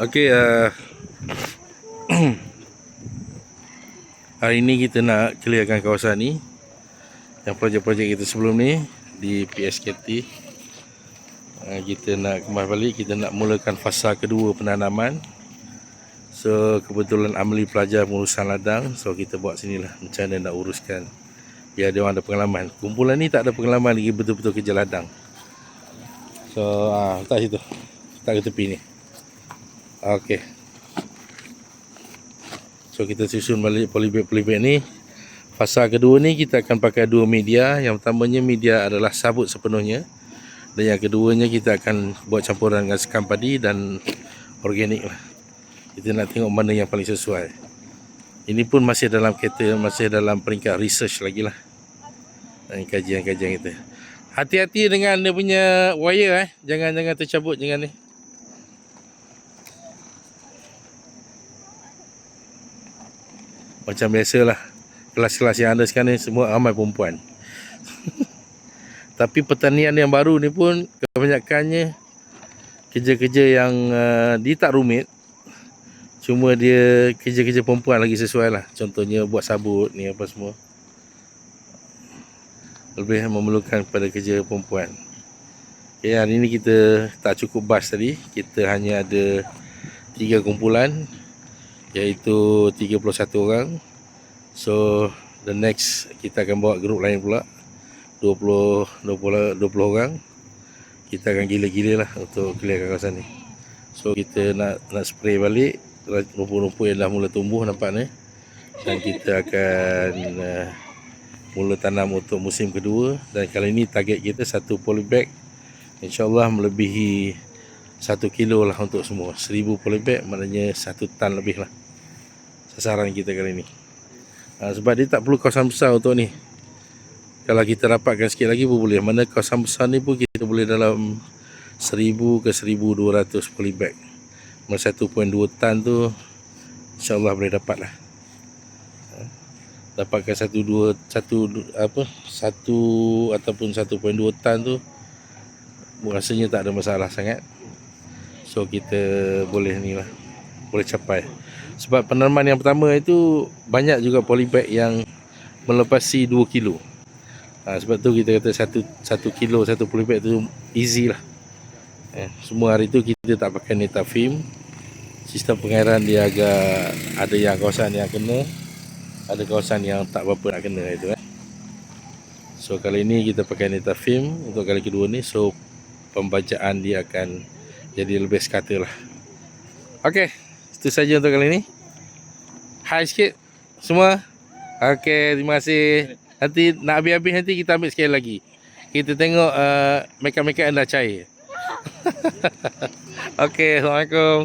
Okey, uh, hari ini kita nak clearkan kawasan ni. Yang projek-projek kita sebelum ni di PSKT. Uh, kita nak kemas balik, kita nak mulakan fasa kedua penanaman. So kebetulan Amli pelajar pengurusan ladang, so kita buat sinilah macam mana nak uruskan. Biar dia orang ada pengalaman. Kumpulan ni tak ada pengalaman lagi betul-betul kerja ladang. So ah letak situ. Letak ke tepi ni. Okey. So kita susun balik polybag-polybag ni. Fasa kedua ni kita akan pakai dua media. Yang pertamanya media adalah sabut sepenuhnya. Dan yang keduanya kita akan buat campuran dengan sekam padi dan organik lah. Kita nak tengok mana yang paling sesuai. Ini pun masih dalam kereta, masih dalam peringkat research lagi lah. Kajian-kajian kita. Hati-hati dengan dia punya wire eh. Jangan-jangan tercabut jangan ni. Macam biasalah. Kelas-kelas yang ada sekarang ni Semua ramai perempuan. Tapi pertanian yang baru ni pun Kebanyakannya Kerja-kerja yang uh, Dia tak rumit. Cuma dia Kerja-kerja perempuan lagi sesuai lah Contohnya buat sabut ni apa semua. Lebih memerlukan pada kerja perempuan. Okay, hari ni kita tak cukup bas tadi. Kita hanya ada Tiga kumpulan iaitu 31 orang. So the next kita akan bawa grup lain pula 20 20 20 orang. Kita akan gila-gila lah untuk clearkan kawasan ni. So kita nak nak spray balik rumput-rumput yang dah mula tumbuh nampak ni. Dan kita akan uh, mula tanam untuk musim kedua dan kali ini target kita satu polybag insyaallah melebihi satu kilo lah untuk semua. Seribu polybag maknanya satu tan lebih lah. Sasaran kita kali ni. Ha, sebab dia tak perlu kawasan besar untuk ni. Kalau kita dapatkan sikit lagi pun boleh. Mana kawasan besar ni pun kita boleh dalam 1000 ke 1200 polybag mana 1.2 tan tu insyaAllah boleh dapat lah. Ha, dapatkan satu dua satu apa? Satu ataupun 1.2 tan tu rasanya tak ada masalah sangat So kita boleh ni lah. Boleh capai. Sebab penanaman yang pertama itu Banyak juga polybag yang Melepasi 2 kilo. Ha, Sebab tu kita kata 1 kilo Satu polybag tu easy lah. Eh, Semua hari tu kita tak pakai netafim. Sistem pengairan dia agak Ada yang kawasan yang kena Ada kawasan yang tak berapa nak kena itu eh. So kali ni kita pakai netafim. Untuk kali kedua ni So pembacaan dia akan jadi lebih sekata lah. Ok itu saja untuk kali ni. Hai sikit semua. Ok terima kasih. Nanti nak habis-habis nanti kita ambil sekali lagi. Kita tengok uh, up dah cair. Ok Assalamualaikum